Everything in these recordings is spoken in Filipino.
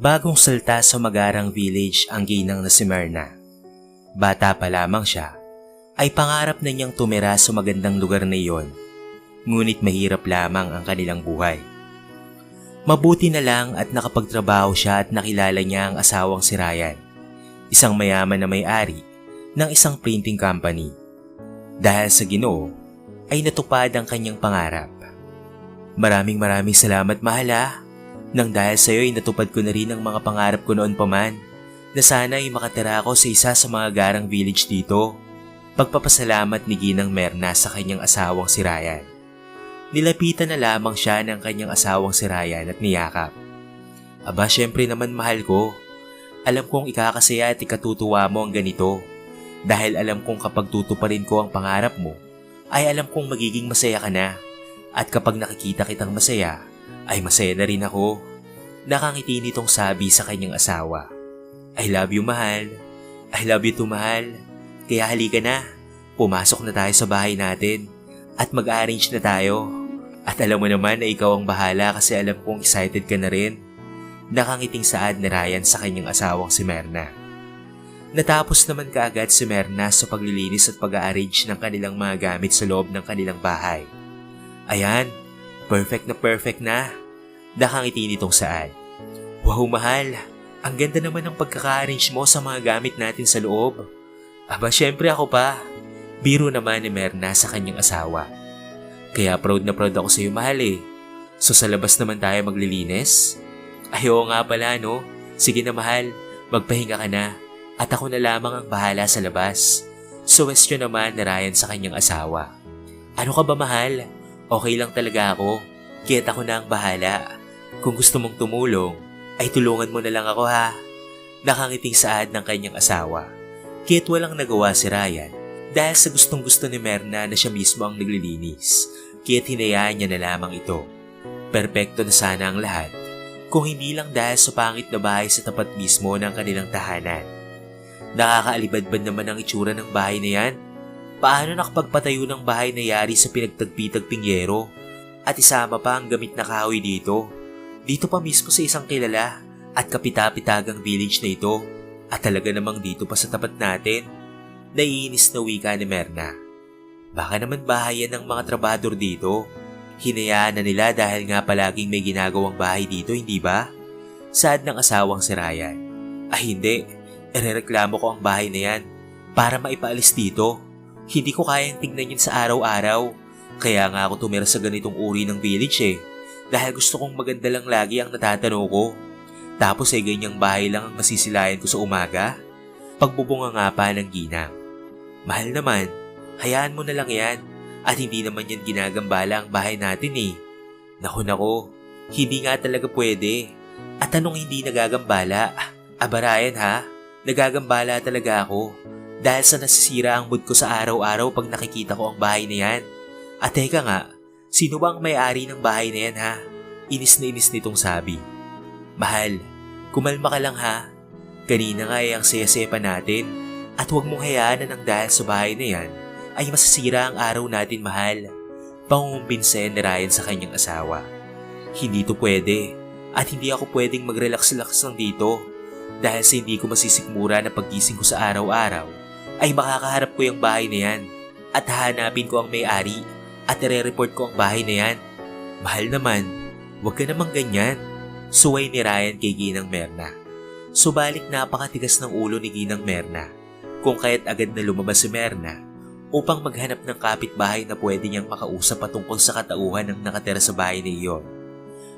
Bagong salta sa magarang village ang ginang na si Myrna. Bata pa lamang siya, ay pangarap na niyang tumira sa magandang lugar na iyon. Ngunit mahirap lamang ang kanilang buhay. Mabuti na lang at nakapagtrabaho siya at nakilala niya ang asawang si Ryan, isang mayaman na may-ari ng isang printing company. Dahil sa ginoo, ay natupad ang kanyang pangarap. Maraming maraming salamat mahala nang dahil sa iyo ay natupad ko na rin ang mga pangarap ko noon pa man na sana ay makatira ako sa isa sa mga garang village dito. Pagpapasalamat ni Ginang Merna sa kanyang asawang si Ryan. Nilapitan na lamang siya ng kanyang asawang si Ryan at niyakap. Aba, syempre naman mahal ko. Alam kong ikakasaya at ikatutuwa mo ang ganito. Dahil alam kong kapag tutuparin ko ang pangarap mo, ay alam kong magiging masaya ka na. At kapag nakikita kitang masaya, ay masaya na rin ako. Nakangiti nitong sabi sa kanyang asawa. I love you, mahal. I love you too, mahal. Kaya halika na. Pumasok na tayo sa bahay natin. At mag-arrange na tayo. At alam mo naman na ikaw ang bahala kasi alam kong excited ka na rin. Nakangiting saad ni Ryan sa kanyang asawang si Merna. Natapos naman kaagad si Merna sa paglilinis at pag-arrange ng kanilang mga gamit sa loob ng kanilang bahay. Ayan, perfect na perfect na. Nakangiti nitong saad. Wow, mahal. Ang ganda naman ng pagkaka-arrange mo sa mga gamit natin sa loob. Aba, syempre ako pa. Biro naman ni Merna sa kanyang asawa. Kaya proud na proud ako sa iyo, mahal eh. So sa labas naman tayo maglilinis? Ay, oo nga pala, no? Sige na, mahal. Magpahinga ka na. At ako na lamang ang bahala sa labas. So question naman ni Ryan sa kanyang asawa. Ano ka ba, mahal? Okay lang talaga ako. Kaya't ako na ang bahala. Kung gusto mong tumulong, ay tulungan mo na lang ako ha. Nakangiting saad ng kanyang asawa. Kaya't walang nagawa si Ryan dahil sa gustong gusto ni Merna na siya mismo ang naglilinis. Kaya't hinayaan niya na lamang ito. Perpekto na sana ang lahat kung hindi lang dahil sa pangit na bahay sa tapat mismo ng kanilang tahanan. Nakakaalibadbad naman ang itsura ng bahay na yan. Paano nakapagpatayo ng bahay na yari sa pinagtagpitagping yero? At isama pa ang gamit na kahoy dito. Dito pa mismo sa isang kilala at kapitapitagang village na ito. At talaga namang dito pa sa tapat natin. Naiinis na wika ni Merna. Baka naman bahayan ng mga trabador dito. Hinayaan na nila dahil nga palaging may ginagawang bahay dito, hindi ba? Sad ng asawang si Ryan. Ay hindi, erereklamo ko ang bahay na yan para maipaalis dito. Hindi ko kayang tignan yun sa araw-araw. Kaya nga ako tumira sa ganitong uri ng village eh. Dahil gusto kong maganda lang lagi ang natatanaw ko. Tapos ay ganyang bahay lang ang masisilayan ko sa umaga. Pagbubunga nga pa ng ginang. Mahal naman, hayaan mo na lang yan. At hindi naman yan ginagambala ang bahay natin eh. Naku nako, hindi nga talaga pwede. At anong hindi nagagambala? Aba Ryan ha, nagagambala talaga ako. Dahil sa nasisira ang mood ko sa araw-araw pag nakikita ko ang bahay na yan. At teka nga, sino ba ang may-ari ng bahay na yan ha? Inis na inis nitong sabi. Mahal, kumalma ka lang ha. Kanina nga ay ang saya-saya pa natin. At huwag mong hayaan na nang dahil sa bahay na yan ay masasira ang araw natin mahal. Pangumbinsen ni Ryan sa kanyang asawa. Hindi to pwede at hindi ako pwedeng mag-relax-relax lang dito dahil sa hindi ko masisikmura na paggising ko sa araw-araw ay makakaharap ko yung bahay na yan at hahanapin ko ang may-ari at ire-report ko ang bahay na yan. Mahal naman, huwag ka namang ganyan. Suway ni Ryan kay Ginang Merna. Subalit napakatigas ng ulo ni Ginang Merna kung kaya't agad na lumabas si Merna upang maghanap ng kapitbahay na pwede niyang makausap patungkol sa katauhan ng nakatira sa bahay na iyon.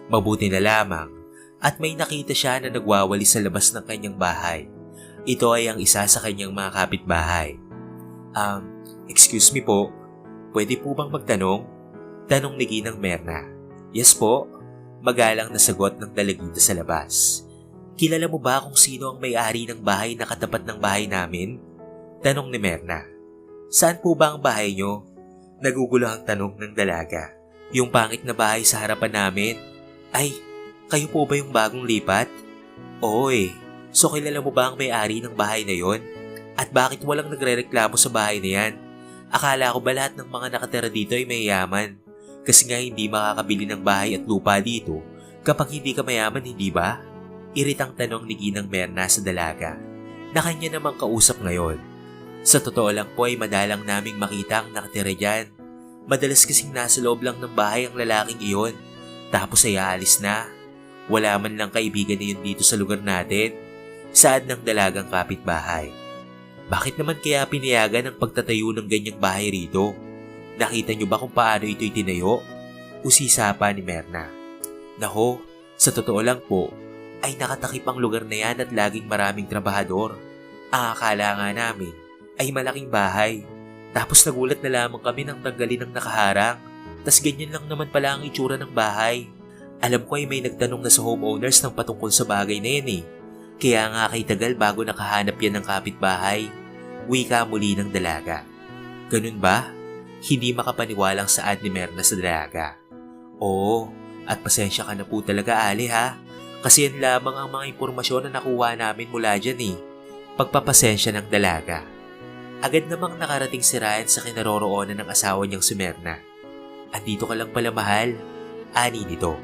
Mabuti na lamang at may nakita siya na nagwawali sa labas ng kanyang bahay. Ito ay ang isa sa kanyang mga kapitbahay. Um, excuse me po, pwede po bang magtanong? Tanong ni Ginang Merna. Yes po, magalang na sagot ng dalagita sa labas. Kilala mo ba kung sino ang may-ari ng bahay na katapat ng bahay namin? Tanong ni Merna. Saan po ba ang bahay nyo? Nagugulo ang tanong ng dalaga. Yung pangit na bahay sa harapan namin. Ay, kayo po ba yung bagong lipat? Oo eh. So kilala mo ba ang may-ari ng bahay na yon? At bakit walang nagre-reklamo sa bahay na yan? Akala ko ba lahat ng mga nakatira dito ay mayayaman? Kasi nga hindi makakabili ng bahay at lupa dito kapag hindi ka mayaman, hindi ba? Iritang tanong ni Ginang Merna sa dalaga na kanya namang kausap ngayon. Sa totoo lang po ay madalang naming makita ang nakatira dyan. Madalas kasing nasa loob lang ng bahay ang lalaking iyon. Tapos ay aalis na. Wala man lang kaibigan na yun dito sa lugar natin. Saad ng dalagang kapitbahay. Bakit naman kaya pinayagan ang pagtatayo ng ganyang bahay rito? Nakita niyo ba kung paano ito itinayo? Usisa pa ni Merna. Nako, sa totoo lang po, ay nakatakip ang lugar na yan at laging maraming trabahador. Ang akala nga namin ay malaking bahay. Tapos nagulat na lamang kami nang tanggalin ang nakaharang. Tas ganyan lang naman pala ang itsura ng bahay. Alam ko ay may nagtanong na sa homeowners ng patungkol sa bagay na yan eh. Kaya nga kay tagal bago nakahanap yan ng kapitbahay. Wika muli ng dalaga. Ganun ba? Hindi makapaniwalang saad ni Merna sa dalaga. Oo, at pasensya ka na po talaga Ali ha. Kasi yan lamang ang mga impormasyon na nakuha namin mula dyan eh. Pagpapasensya ng dalaga. Agad namang nakarating si Ryan sa kinaroroonan ng asawa niyang si Merna. Andito ka lang pala mahal. Ani nito.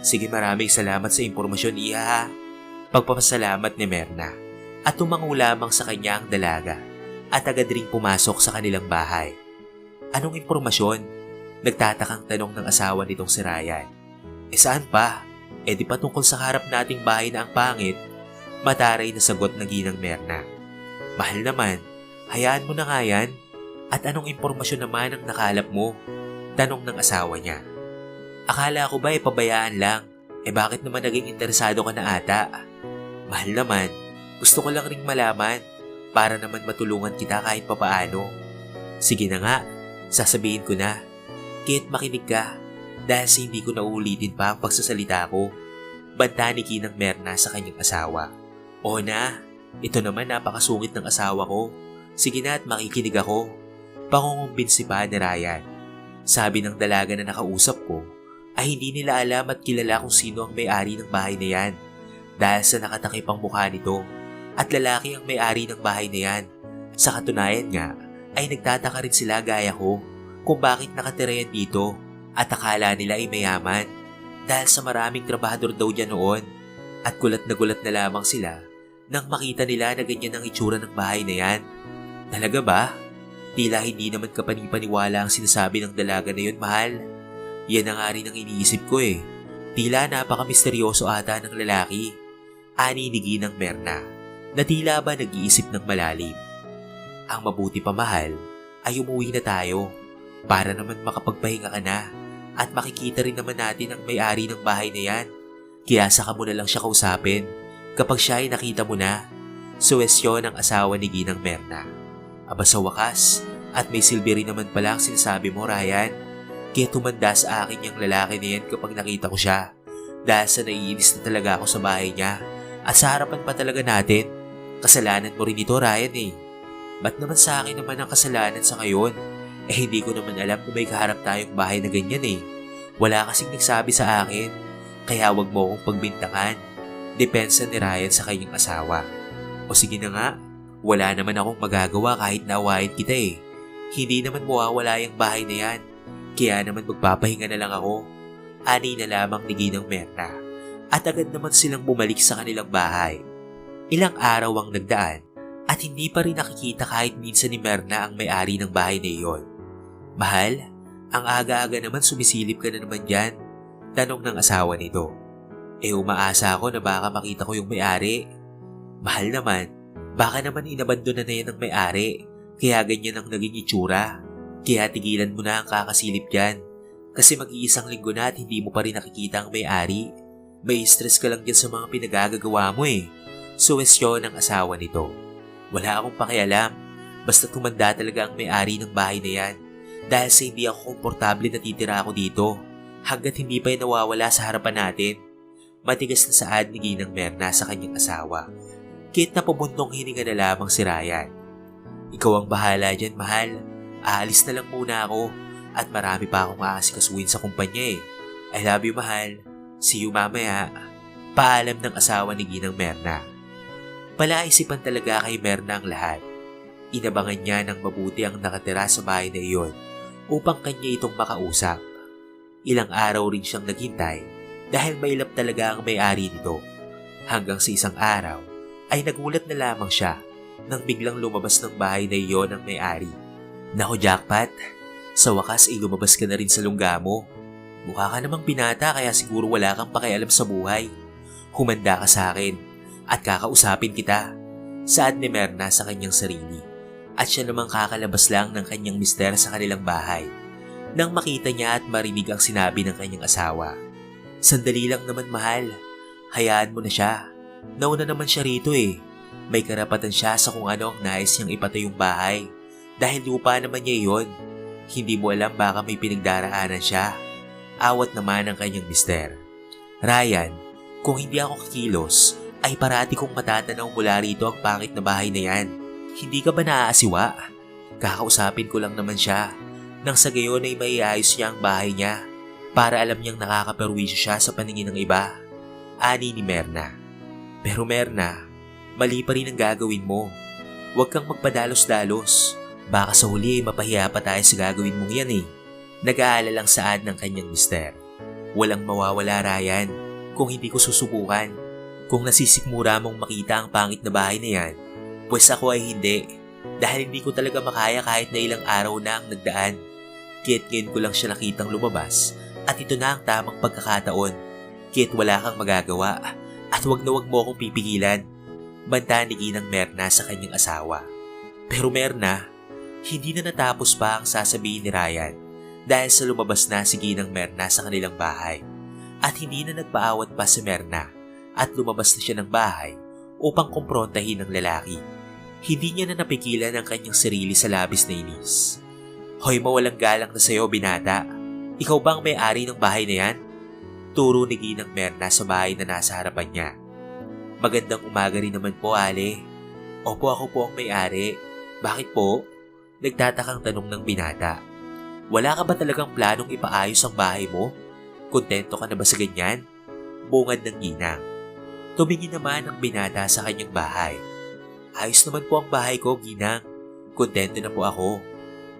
Sige maraming salamat sa impormasyon iha ha. Pagpapasalamat ni Merna. At tumango lamang sa kanya ang dalaga. At agad ring pumasok sa kanilang bahay. Anong impormasyon? Nagtatakang tanong ng asawa nitong si Ryan. E saan pa? E di patungkol sa harap nating bahay na ang pangit, mataray na sagot ng ginang Merna. Mahal naman, hayaan mo na nga yan. At anong impormasyon naman ang nakalap mo? Tanong ng asawa niya. Akala ko ba e pabayaan lang? Eh bakit naman naging interesado ka na ata? Mahal naman, gusto ko lang ring malaman para naman matulungan kita kahit papaano. Sige na nga, sasabihin ko na. Kahit makinig ka, dahil sa hindi ko nauulitin pa ang pagsasalita ko. Banta ni Kinang Merna sa kanyang asawa. O na, ito naman napakasungit ng asawa ko. Sige na at makikinig ako. Pangungumbinsi pa ni Ryan. Sabi ng dalaga na nakausap ko, ay hindi nila alam at kilala kung sino ang may-ari ng bahay na yan. Dahil sa nakatakip ang mukha nito at lalaki ang may-ari ng bahay na yan. Sa katunayan nga, ay nagtataka rin sila gaya ko kung bakit nakatira yan dito at akala nila ay mayaman dahil sa maraming trabahador daw dyan noon at gulat na gulat na lamang sila nang makita nila na ganyan ang itsura ng bahay na yan. Talaga ba? Tila hindi naman kapanipaniwala ang sinasabi ng dalaga na yun, mahal. Yan na nga rin ang iniisip ko eh. Tila napaka-misteryoso ata ng lalaki. Ani ni Ginang Merna na tila ba nag-iisip ng malalim. Ang mabuti pa mahal ay umuwi na tayo para naman makapagpahinga ka na at makikita rin naman natin ang may-ari ng bahay na yan. Kaya saka mo na lang siya kausapin kapag siya ay nakita mo na. Suwestyon ang asawa ni Ginang Merna. Aba sa wakas, at may silbi rin naman pala ang sinasabi mo, Ryan. Kaya tumanda sa akin yung lalaki na yan kapag nakita ko siya. Dahil sa naiinis na talaga ako sa bahay niya. At sa harapan pa talaga natin. Kasalanan mo rin ito, Ryan eh. Ba't naman sa akin naman ang kasalanan sa ngayon? Eh hindi ko naman alam kung may kaharap tayong bahay na ganyan eh. Wala kasing nagsabi sa akin. Kaya wag mo akong pagbintangan. Depensa ni Ryan sa kanyang asawa. O sige na nga, wala naman akong magagawa kahit nawain kita eh. Hindi naman mawawala yung bahay na yan. Kaya naman magpapahinga na lang ako. Ani na lamang ni Ginang Merna. At agad naman silang bumalik sa kanilang bahay. Ilang araw ang nagdaan at hindi pa rin nakikita kahit minsan ni Merna ang may-ari ng bahay na iyon. Mahal, ang aga-aga naman sumisilip ka na naman dyan. Tanong ng asawa nito. Eh umaasa ako na baka makita ko yung may-ari. Mahal naman, baka naman inabandona na yan ng may-ari. Kaya ganyan ang naging itsura. Kaya tigilan mo na ang kakasilip dyan. Kasi mag-iisang linggo na at hindi mo pa rin nakikita ang may-ari. May stress ka lang dyan sa mga pinagagagawa mo eh. Suwestyon ng asawa nito. Wala akong pakialam. Basta tumanda talaga ang may-ari ng bahay na yan. Dahil sa hindi ako komportable na titira ako dito. Hanggat hindi pa yung nawawala sa harapan natin. Matigas na saad ni Ginang Merna sa kanyang asawa. Kahit na pumuntong hininga na lamang si Ryan. Ikaw ang bahala dyan, mahal. Aalis na lang muna ako at marami pa akong aasikasuin sa kumpanya eh. I love you, mahal. See you mamaya. Paalam ng asawa ni Ginang Merna. Palaisipan talaga kay Merna ang lahat. Inabangan niya ng mabuti ang nakatira sa bahay na iyon upang kanya itong makausap. Ilang araw rin siyang naghintay dahil mailap talaga ang may-ari nito. Hanggang sa isang araw ay nagulat na lamang siya nang biglang lumabas ng bahay na iyon ang may-ari. Naku jackpot, sa wakas ay lumabas ka na rin sa lungga mo. Mukha ka namang binata kaya siguro wala kang pakialam sa buhay. Humanda ka sa akin at kakausapin kita. Saad ni Merna sa kanyang sarili. At siya namang kakalabas lang ng kanyang mister sa kanilang bahay. Nang makita niya at marinig ang sinabi ng kanyang asawa. Sandali lang naman mahal. Hayaan mo na siya. Nauna naman siya rito eh. May karapatan siya sa kung ano ang nais niyang ipatayong bahay. Dahil lupa naman niya yon. Hindi mo alam baka may pinagdaraanan siya. Awat naman ang kanyang mister. Ryan, kung hindi ako kikilos, ay parati kong matatanaw mula rito ang pangit na bahay na yan. Hindi ka ba naaasiwa? Kakausapin ko lang naman siya. Nang sa gayon ay maiayos niya ang bahay niya para alam niyang nakakaperwisyo siya sa paningin ng iba. Ani ni Merna. Pero Merna, mali pa rin ang gagawin mo. Huwag kang magpadalos-dalos. Baka sa huli ay mapahiya pa tayo sa gagawin mong yan eh. Nag-aalalang saad ng kanyang mister. Walang mawawala Ryan kung hindi ko susubukan. Kung nasisikmura mong makita ang pangit na bahay na yan, pues ako ay hindi. Dahil hindi ko talaga makaya kahit na ilang araw na ang nagdaan. Kaya't ngayon ko lang siya nakitang lumabas at ito na ang tamang pagkakataon. Kaya't wala kang magagawa at wag na wag mo akong pipigilan. Banta ni Ginang Merna sa kanyang asawa. Pero Merna, hindi na natapos pa ang sasabihin ni Ryan dahil sa lumabas na si Ginang Merna sa kanilang bahay. At hindi na nagpaawat pa si Merna at lumabas na siya ng bahay upang kumprontahin ang lalaki. Hindi niya na napigilan ang kanyang sarili sa labis na inis. Hoy mawalang galang na sa'yo binata. Ikaw bang may-ari ng bahay na yan? Turo ni Ginang Merna sa bahay na nasa harapan niya. Magandang umaga rin naman po, Ale. Opo, ako po ang may-ari. Bakit po? Nagtatakang tanong ng binata. Wala ka ba talagang planong ipaayos ang bahay mo? Kontento ka na ba sa ganyan? Bungad ng ginang. Tumingin naman ang binata sa kanyang bahay. Ayos naman po ang bahay ko, ginang. Kontento na po ako.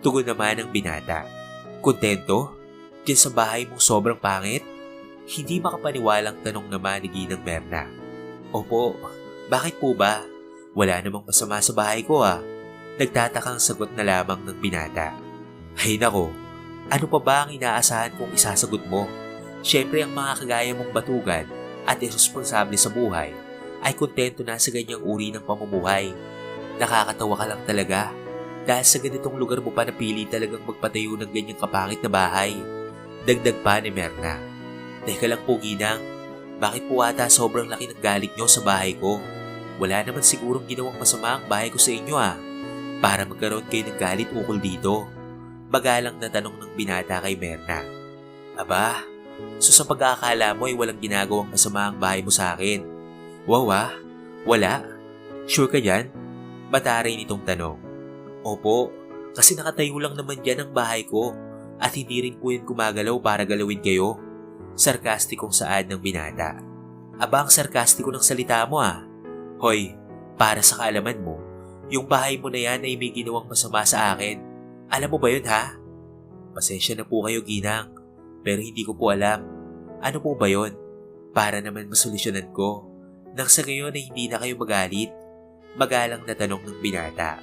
Tugon naman ang binata. Kontento? Diyan sa bahay mong sobrang pangit? Hindi makapaniwalang tanong naman ni Ginang Merna. Opo, bakit po ba? Wala namang masama sa bahay ko ah. Nagtatakang sagot na lamang ng binata. Ay nako, ano pa ba ang inaasahan kong isasagot mo? Siyempre ang mga kagaya mong batugan at irresponsable sa buhay ay kontento na sa ganyang uri ng pamumuhay. Nakakatawa ka lang talaga dahil sa ganitong lugar mo pa napili talagang magpatayo ng ganyang kapangit na bahay. Dagdag pa ni Merna. Teka lang po ginang, bakit po ata sobrang laki ng galit nyo sa bahay ko? Wala naman sigurong ginawang masama ang bahay ko sa inyo ah. Para magkaroon kayo ng galit ukol dito. Bagalang na tanong ng binata kay Merna. Aba, so sa pagkakala mo ay walang ginagawang masama ang bahay mo sa akin. Wow ah, wala? Sure ka yan? Bataray nitong tanong. Opo, kasi nakatayo lang naman dyan ang bahay ko at hindi rin po yan gumagalaw para galawin kayo. Sarkastikong saad ng binata. Aba ang sarkastiko ng salita mo ah. Hoy, para sa kaalaman mo, yung bahay mo na yan ay may ginawang masama sa akin. Alam mo ba yun ha? Pasensya na po kayo ginang, pero hindi ko po alam. Ano po ba yun? Para naman masolusyonan ko. Nang sa gayon ay hindi na kayo magalit. Magalang na tanong ng binata.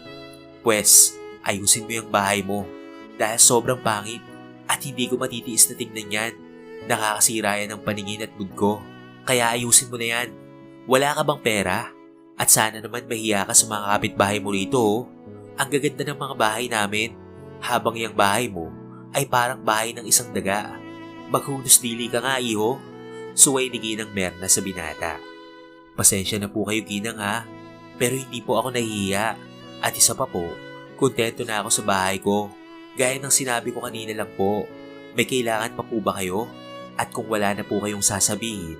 Pwes, ayusin mo yung bahay mo dahil sobrang pangit at hindi ko matitiis na tingnan yan. Nakakasira yan ng paningin at mood ko. Kaya ayusin mo na yan. Wala ka bang pera? At sana naman mahiya ka sa mga kapitbahay mo rito. oh. Ang gaganda ng mga bahay namin. Habang yung bahay mo ay parang bahay ng isang daga. Maghunos dili ka nga, iho. Suway ni Ginang Merna sa binata. Pasensya na po kayo, Ginang ha. Pero hindi po ako nahihiya. At isa pa po, kontento na ako sa bahay ko. Gaya ng sinabi ko kanina lang po, may kailangan pa po ba kayo? At kung wala na po kayong sasabihin,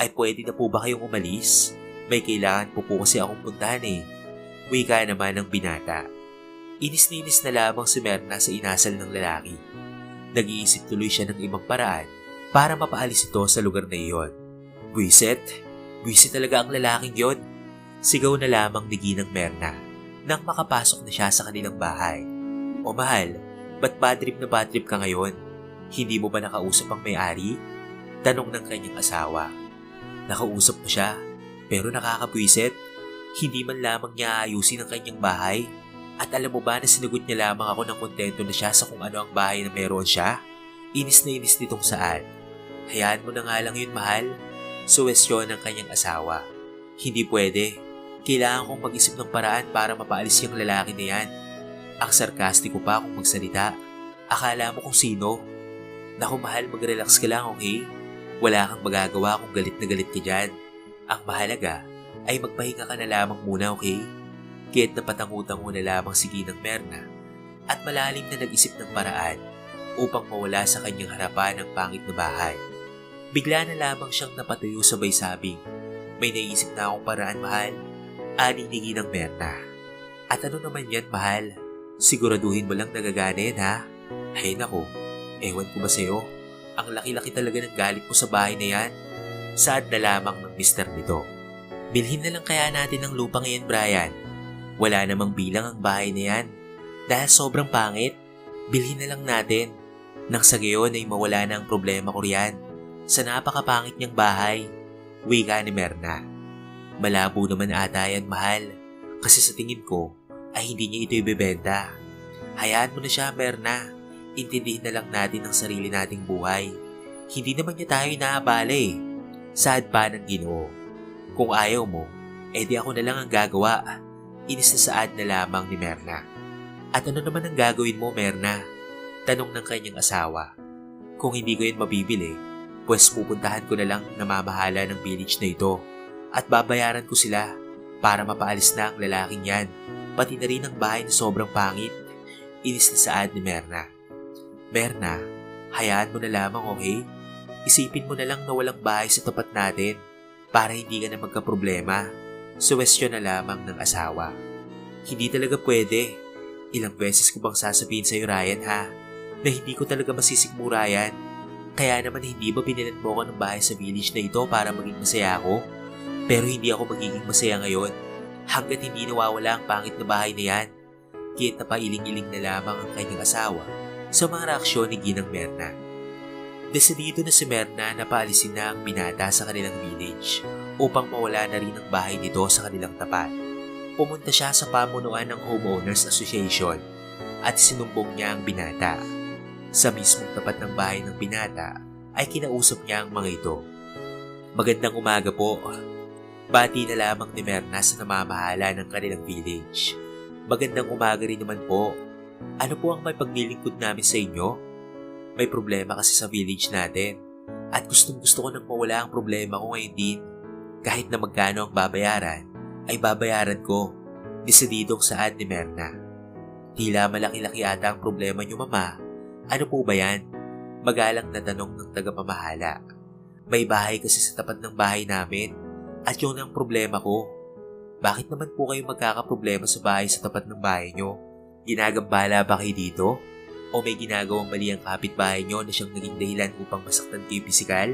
ay pwede na po ba kayong umalis? May kailangan po po kasi akong puntahan eh. Wika naman ng binata. Inis-ninis na lamang si Merna sa inasal ng lalaki. Nag-iisip tuloy siya ng ibang paraan para mapaalis ito sa lugar na iyon. Buisit, buisit talaga ang lalaking yon. Sigaw na lamang ni Ginang Merna nang makapasok na siya sa kanilang bahay. O mahal, ba't bad trip na bad trip ka ngayon? Hindi mo ba nakausap ang may-ari? Tanong ng kanyang asawa. Nakausap mo siya, Pero nakakapwisit, hindi man lamang niya ayusin ang kanyang bahay. At alam mo ba na sinagot niya lamang ako ng kontento na siya sa kung ano ang bahay na meron siya? Inis na inis nitong saan. Hayaan mo na nga lang yun, mahal. Suwestyon ng kanyang asawa. Hindi pwede. Kailangan kong mag-isip ng paraan para mapaalis yung lalaki na yan. Ang sarkastiko pa kung magsalita. Akala mo kung sino. Naku mahal, mag-relax ka lang, okay? Wala kang magagawa kung galit na galit ka dyan. Ang mahalaga ay magpahinga ka na lamang muna, okay? Kaya't napatangutang mo na lamang si Ginang Merna at malalim na nag-isip ng paraan upang mawala sa kanyang harapan ang pangit na bahay. Bigla na lamang siyang napatuyo sabay sabing, may naisip na akong paraan, mahal. Ani ni Ginang Merna. At ano naman yan, mahal? Siguraduhin mo lang nagagana yan, ha? Ay nako, ewan ko ba sa'yo? Ang laki-laki talaga ng galit mo sa bahay na yan. Sad na lamang ng mister nito. Bilhin na lang kaya natin ng lupa ngayon, Brian. Wala namang bilang ang bahay na yan. Dahil sobrang pangit, bilhin na lang natin. Nang sa gayon ay mawala na ang problema ko riyan. Sa napakapangit niyang bahay, wika ni Merna. Malabo naman ata yan, mahal. Kasi sa tingin ko, ay hindi niya ito ibebenta. Hayaan mo na siya, Merna. Intindihin na lang natin ang sarili nating buhay. Hindi naman niya tayo inaabala eh. Sad pa ng ginoo. Kung ayaw mo, edi ako na lang ang gagawa. Inis na lamang ni Merna. At ano naman ang gagawin mo, Merna? Tanong ng kanyang asawa. Kung hindi ko yun mabibili, pues pupuntahan ko na lang na mamahala ng village na ito at babayaran ko sila para mapaalis na ang lalaking yan, pati na rin ang bahay na sobrang pangit. Inis na saad ni Merna. Merna, hayaan mo na lamang okay? Isipin mo na lang na walang bahay sa tapat natin para hindi ka na magka-problema. Suwestyon na lamang ng asawa. Hindi talaga pwede. Ilang beses ko bang sasabihin sa'yo Ryan ha? Na hindi ko talaga masisigmura yan. Kaya naman hindi ba binilan mo ako ng bahay sa village na ito para maging masaya ako? Pero hindi ako magiging masaya ngayon hanggat hindi nawawala ang pangit na bahay na yan. Kit na pailing-iling na lamang ang kanyang asawa sa mga reaksyon ni Ginang Merna. Desidido na si Merna na paalisin na ang binata sa kanilang village upang mawala na rin ang bahay nito sa kanilang tapat. Pumunta siya sa pamunuan ng Homeowners Association at sinumbong niya ang binata. Sa mismong tapat ng bahay ng binata ay kinausap niya ang mga ito. Magandang umaga po. Bati na lamang ni Merna sa namamahala ng kanilang village. Magandang umaga rin naman po. Ano po ang may paglilingkod namin sa inyo? May problema kasi sa village natin. At gustong gusto ko nang mawala ang problema ko ngayon din. Kahit na magkano ang babayaran, ay babayaran ko. Desididong saad ni Merna. Tila malaki-laki ata ang problema niyo mama. Ano po ba yan? Magalang na tanong ng tagapamahala. May bahay kasi sa tapat ng bahay namin. At yun ang problema ko. Bakit naman po kayo magkakaproblema sa bahay sa tapat ng bahay niyo? Ginagambala ba kayo dito? O may ginagawang mali ang kapitbahay nyo na siyang naging dahilan upang masaktan kayo pisikal?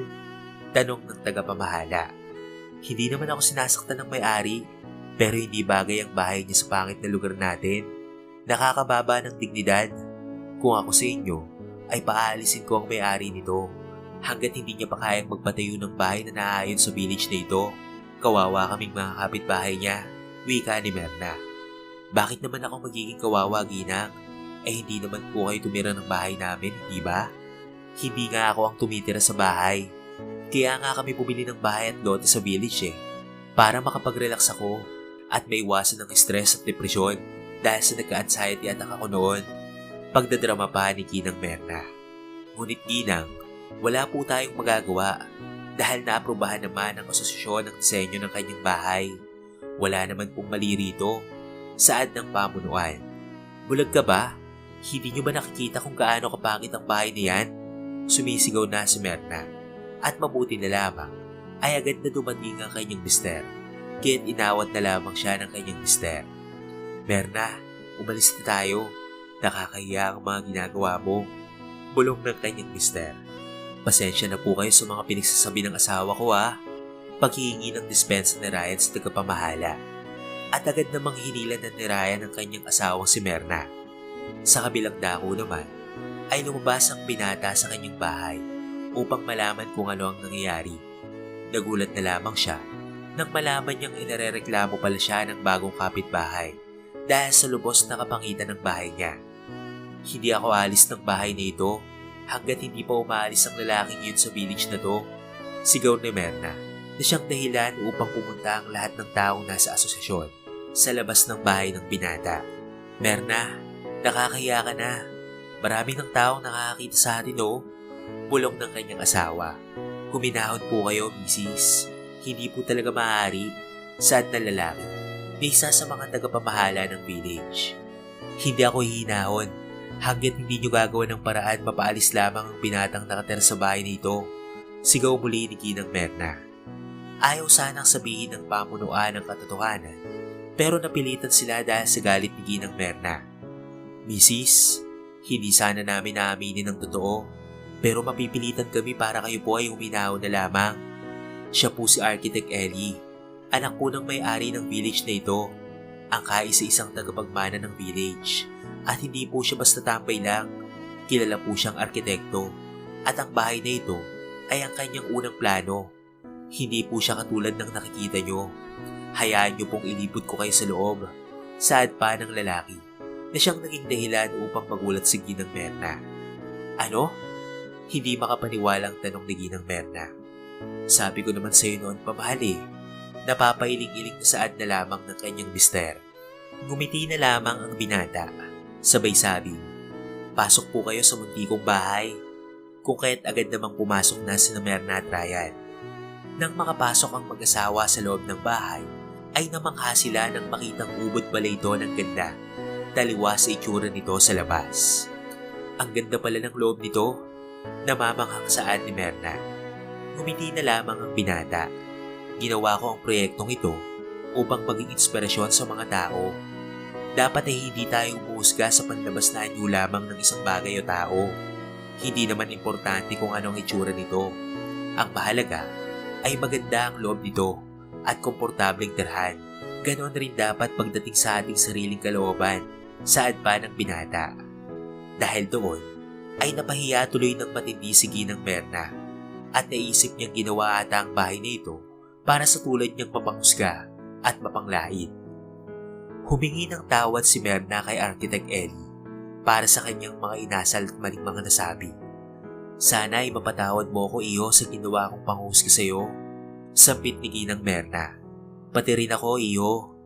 Tanong ng tagapamahala. Hindi naman ako sinasaktan ng may-ari, pero hindi bagay ang bahay niya sa pangit na lugar natin. Nakakababa ng dignidad. Kung ako sa inyo, ay paalisin ko ang may-ari nito. Hanggat hindi niya pa kayang magpatayo ng bahay na naaayon sa village na ito, kawawa kaming mga kapitbahay niya, wika ni Merna. Bakit naman ako magiging kawawa, Ginang? Eh hindi naman po kayo tumira ng bahay namin, di ba? Hindi nga ako ang tumitira sa bahay. Kaya nga kami bumili ng bahay at lote sa village eh. Para makapag-relax ako at may iwasan ng stress at depresyon dahil sa nagka-anxiety attack ako noon. Pagdadrama pa ni Ginang Merna. Ngunit Ginang, wala po tayong magagawa dahil naaprubahan naman ng asosasyon ng disenyo ng kanyang bahay. Wala naman pong mali rito. Saad ng pamunuan. Bulag ka ba? Hindi nyo ba nakikita kung gaano kapangit ang bahay na yan? Sumisigaw na si Merna. At mabuti na lamang ay agad na dumating ang kanyang mister. Kaya't inawat na lamang siya ng kanyang mister. Merna, umalis na tayo. Nakakahiya ang mga ginagawa mo. Bulong ng kanyang mister. Pasensya na po kayo sa mga pinagsasabi ng asawa ko ah. Paghihingi ng dispensa ni Ryan sa tagapamahala. At agad namang hinilan na ni Ryan ang kanyang asawang si Merna. Sa kabilang dako naman, ay lumabas ang binata sa kanyang bahay upang malaman kung ano ang nangyayari. Nagulat na lamang siya Nang malaman niyang inarereklamo pala siya ng bagong kapitbahay dahil sa lubos na kapangitan ng bahay niya. Hindi ako alis ng bahay na ito hanggat hindi pa umaalis ang lalaking yun sa village na to. Sigaw ni Merna na siyang dahilan upang pumunta ang lahat ng taong nasa asosasyon sa labas ng bahay ng binata. Merna, nakakahiya ka na. Marami ng taong nakakakita sa atin oh. Bulong ng kanyang asawa. Huminahon po kayo, misis. Hindi po talaga maaari. Sad na lalaki. Na isa sa mga tagapamahala ng village. Hindi ako hihinahon. Hanggat hindi nyo gagawa ng paraan mapaalis lamang ang binatang nakatira sa bahay nito. Sigaw muli ni Ginang Merna. Ayaw sanang sabihin ng pamunuan ng katotohanan pero napilitan sila dahil sa galit ni Ginang Merna. Mrs., hindi sana namin naaminin ang totoo pero mapipilitan kami para kayo po ay huminaw na lamang. Siya po si Architect Ellie, anak po ng may-ari ng village na ito, ang kaisa-isang tagapagmana ng village. At hindi po siya basta tambay lang, kilala po siyang arkitekto at ang bahay na ito ay ang kanyang unang plano. Hindi po siya katulad ng nakikita nyo. Hayaan nyo pong ilipot ko kayo sa loob. Saad pa ng lalaki na siyang naging dahilan upang magulat si Ginang Merna. Ano? Hindi makapaniwalang tanong ni Ginang Merna. Sabi ko naman sa iyo noon pamahali. Napapailing-iling na saad na lamang ng kanyang mister. Ngumiti na lamang ang binata. Sabay sabi, Pasok po kayo sa muntikong bahay. Kung kaya't agad namang pumasok na si Merna at Ryan. Nang makapasok ang mag-asawa sa loob ng bahay, ay namangha sila nang makitang ubod pala ito ng ganda. Taliwa sa itsura nito sa labas. Ang ganda pala ng loob nito. Namamanghang saan ni Merna. Ngumiti na lamang ang binata. Ginawa ko ang proyektong ito upang maging inspirasyon sa mga tao. Dapat ay hindi tayo umuusga sa panlabas na anyo lamang ng isang bagay o tao. Hindi naman importante kung anong itsura nito. Ang mahalaga ay maganda ang loob nito at komportableng tirhan. Ganon rin dapat pagdating sa ating sariling kalooban, saan pa ng binata. Dahil doon, ay napahiya tuloy ng matindi si Ginang Merna at naisip niyang ginawa ata ang bahay na ito para sa tulad niyang mapanghusga at mapanglait. Humingi ng tawad si Merna kay Architect Ellie para sa kanyang mga inasal at maling mga nasabi. Sana ay mapatawad mo ko iyo sa ginawa kong panghusga sa iyo. Sampit ni Ginang Merna. Pati rin ako iyo.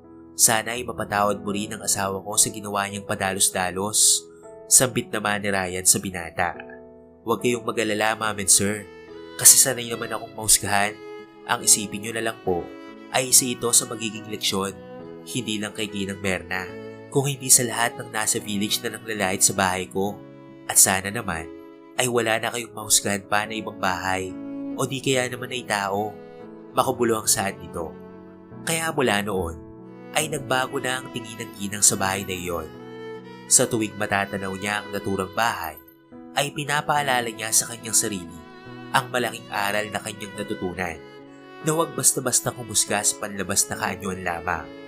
Sana ay mapatawad mo rin ang asawa ko sa ginawa niyang padalos-dalos. Sampit naman ni Ryan sa binata. Huwag kayong mag-alala, mamin sir. Kasi sanay naman akong mahusgahan. Ang isipin niyo na lang po ay isa ito sa magiging leksyon. Hindi lang kay Ginang Merna, kung hindi sa lahat ng nasa village na nang lalait sa bahay ko. At sana naman ay wala na kayong mahusgahan pa na ibang bahay o di kaya naman ay tao. Makubulo ang saan nito. Kaya mula noon ay nagbago na ang tingin ng ginang sa bahay na iyon. Sa tuwing matatanaw niya ang naturang bahay, ay pinapaalala niya sa kanyang sarili ang malaking aral na kanyang natutunan na huwag basta-basta kumusga sa panlabas na kaanyuan lamang.